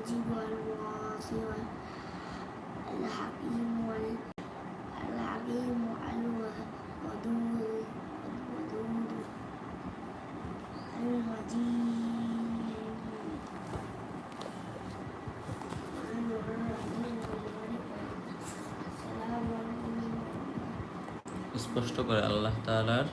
المجيب والواسع الحكيم وال- العليم الودود الودود المجيد السلام عليكم স্পষ্ট করে আল্লাহ তাআলার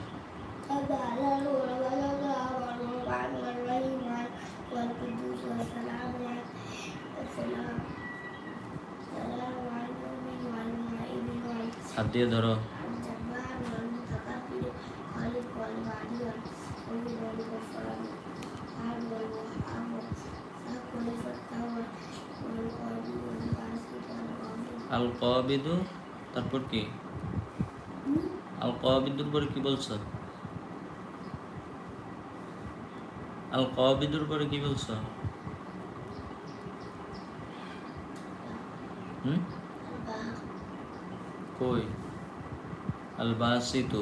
হাত দিয়ে ধরো। আল কবিদু তারপর কি? আল কবিদুর পরে কি বলছো? আল কবিদুর পরে কি বলছো? হুম কই আল বাসিতু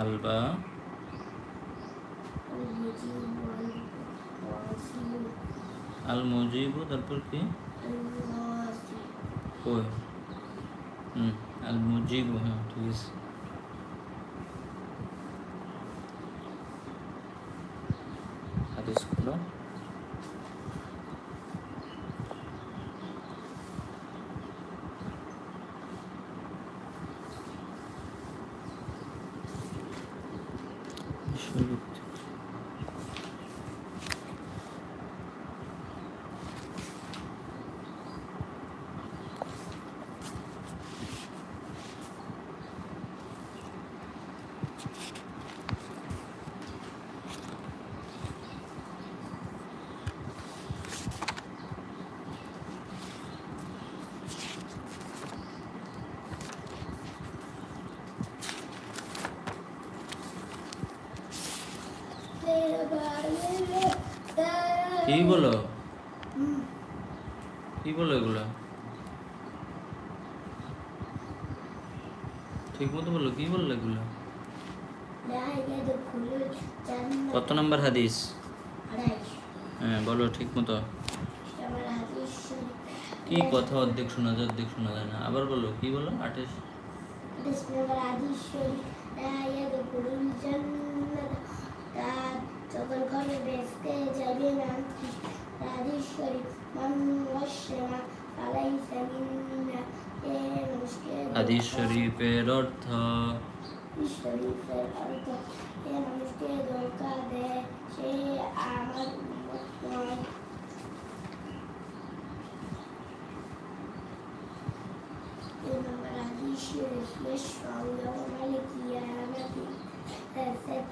अलबा আল মুজিবু তারপর কি কোই হুম আল মুজিবু হ্যাঁ ঠিক আছে হাদিস খুলো কি বলো? কি বলো এগুলো? ঠিক মতো বলো কি বলল এগুলো? কত নম্বর হাদিস? হ্যাঁ বলো ঠিক মতো কি কথা অর্ধেক শোনা যায় অর্ধেক শোনা যায় না? আবার বলো কি বলো? আঠাশ। تدخل بسكة جبين الحديث الشريف من وشم فليس منا إيه مشكلة হাদিস শরীফের অর্থ الشريف الأرض إيه مشكلة القادة شيء أعمل مطمئن إنما الحديث الشريف يشفع يوم القيامة ثلاثة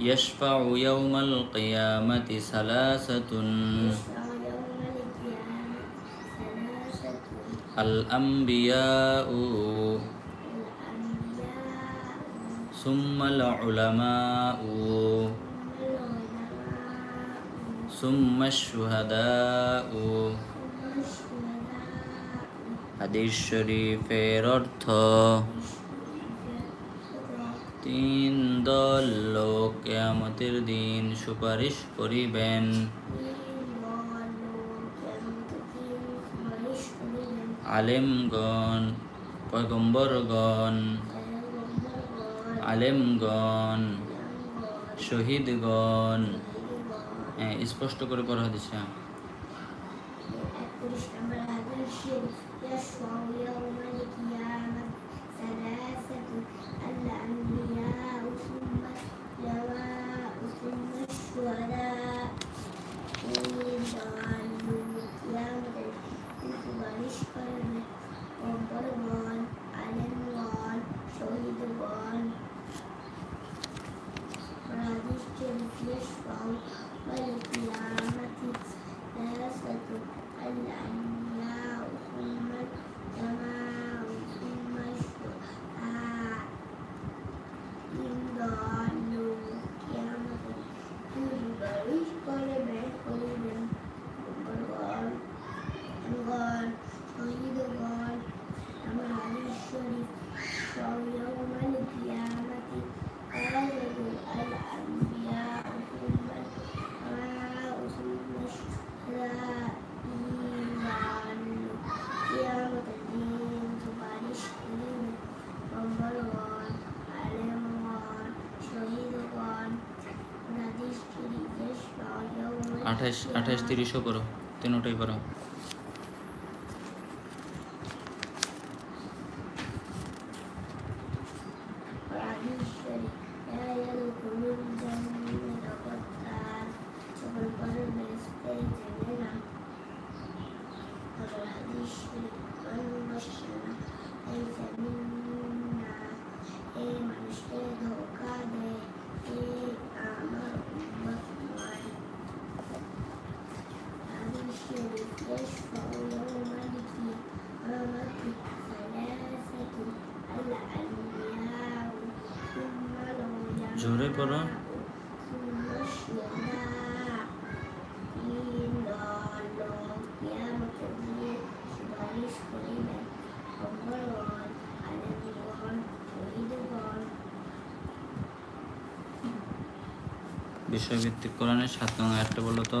يشفع يوم القيامة ثلاثة. الأنبياء. ثم العلماء. ثم الشهداء. حديث شريف অর্থ তিন দল লোক কেয়ামতের দিন সুপারিশ করিবেন। আলেমগণ, পয়গম্বরগণ, আলেমগণ, শহীদগণ। হ্যাঁ স্পষ্ট করে পড়া হয়েছে। আঠাশ আঠাশ তিরিশও করো তিনোটাই করো। জোরে পড়ো বিষয়ভিত্তিক কোরআনের সাত নং আয়াতটা বলো তো।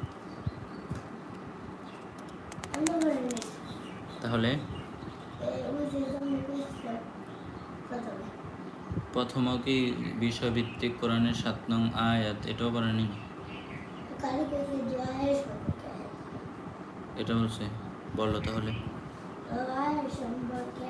তাহলে? প্রথম কি বিষয়ভিত্তিক কোরআনের সাত নং আয়াত? এটাও পারেনি এটা বলছে। বলল তাহলে। সম্পর্কে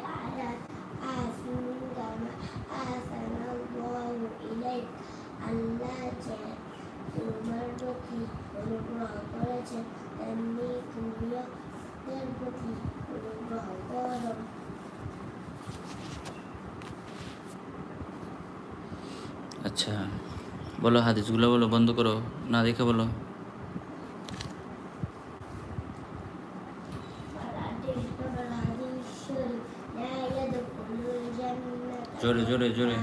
আচ্ছা বলো হাদিসগুলো বলো বন্ধ করো না দেখে বলো। জোরে জোরে জোরে।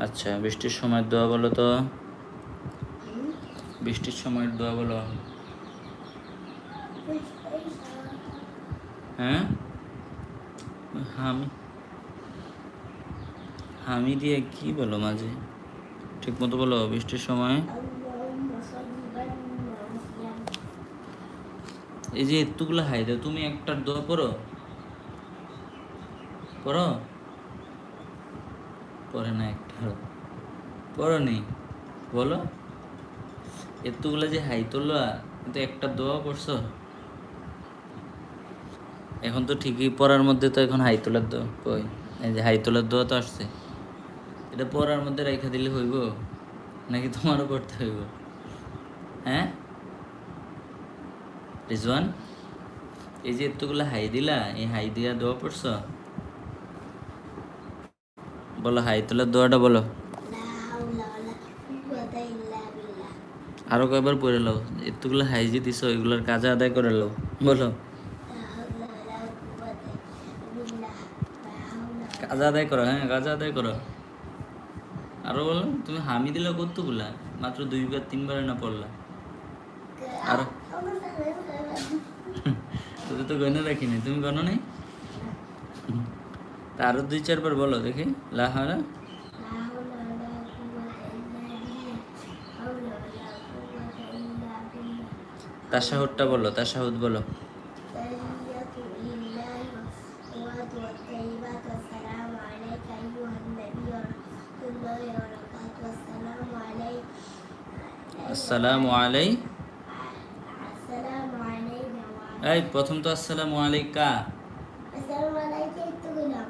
আচ্ছা বৃষ্টির সময় দোয়া বলো তো। বৃষ্টির সময় দোয়া বলো। হ্যাঁ? হামি হামি দিয়ে কি বলো মাঝে? ঠিক মতো বলো, বৃষ্টির সময়। এই যে এতগুলো হাই দাও তুমি একটার দোয়া করো পড়ো? পড়ে না একটা। পড়ো নি, বলো। এতগুলো যে হাই তোলা কিন্তু একটা দোয়া পড়ছো এখন তো ঠিকই পড়ার মধ্যে তো এখন হাই তোলার দোয়া, কই? এই যে হাই তোলার দোয়া তো আসছে। এটা পড়ার মধ্যে রেখা দিলে হইব, নাকি তোমারও করতে হইব? হ্যাঁ? রিজওয়ান, এই যে এতগুলো হাই দিলা, এই হাই দিয়া দোয়া পড়ছ? বলো হাই তোলার দোয়াটা বলো। আরও কয়বার পড়ে লাও এতগুলো হাই যে দিছ এগুলোর কাজে আদায় করে লাও বলো। কাজা আদায় করো হ্যাঁ কাজা আদায় করো। আরও বলো তুমি হামি দিলে কতগুলা? মাত্র দুইবার তিনবার না পড়লা? আরও। তোদের তো গনে রাখিনি তুমি গনো নেই? আরও দুই চারবার বলো দেখি। লাহারা তাসাহুদটা বলো তাসাহুদ বলো। আসসালামু আলাই। এই, প্রথম তো আসসালামু আলাইকা আসসালামু আলাইকুম একটু গেলাম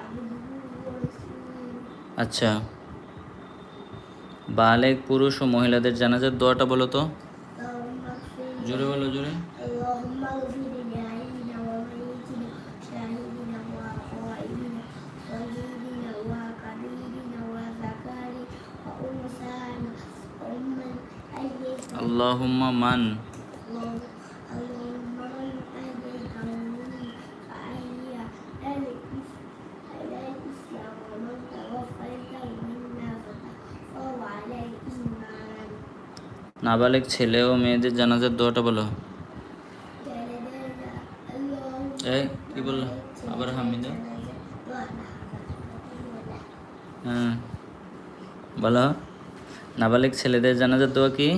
عبده ورسوله আচ্ছা বালেক পুরুষ ও মহিলাদের জানাজার দোয়াটা বলো তো اللهم اغفر لي জোরে বলো জোরে আল্লাহুম্মা মান নাবালেক ছেলে ও মেয়েদের জানাজার দোয়াটা বলো। এই, কি বলল? আবার হামিদ? হ্যাঁ। বলো। নাবালিক ছেলেদের জানাজার দোয়া কি?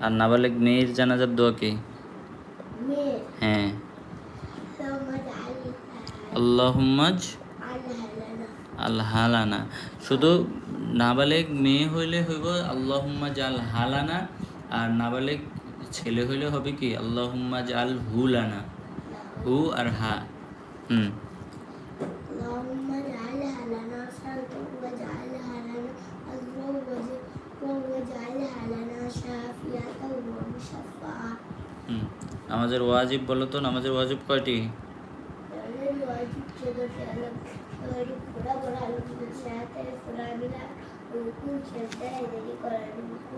আর নাবালিক মেয়ের জানাজার দোয়া কি? হ্যাঁ। আল্লাহম্মাজ আল্লাহালানা শুধু নাবালেক মেয়ে হইলে হইব আল্লাহম্মা জাল হালানা আর নাবালেক ছেলে হইলে হবে কি? আল্লাহম্মা জাল হুলানা হু আর হা। হুম। হুম আমাদের ওয়াজিব বলো তো নামাজের ওয়াজিব কয়টি Öyle vacip çocuklarım öyle kura kura yükselti kurabila uyku çevde edeli koranı uyku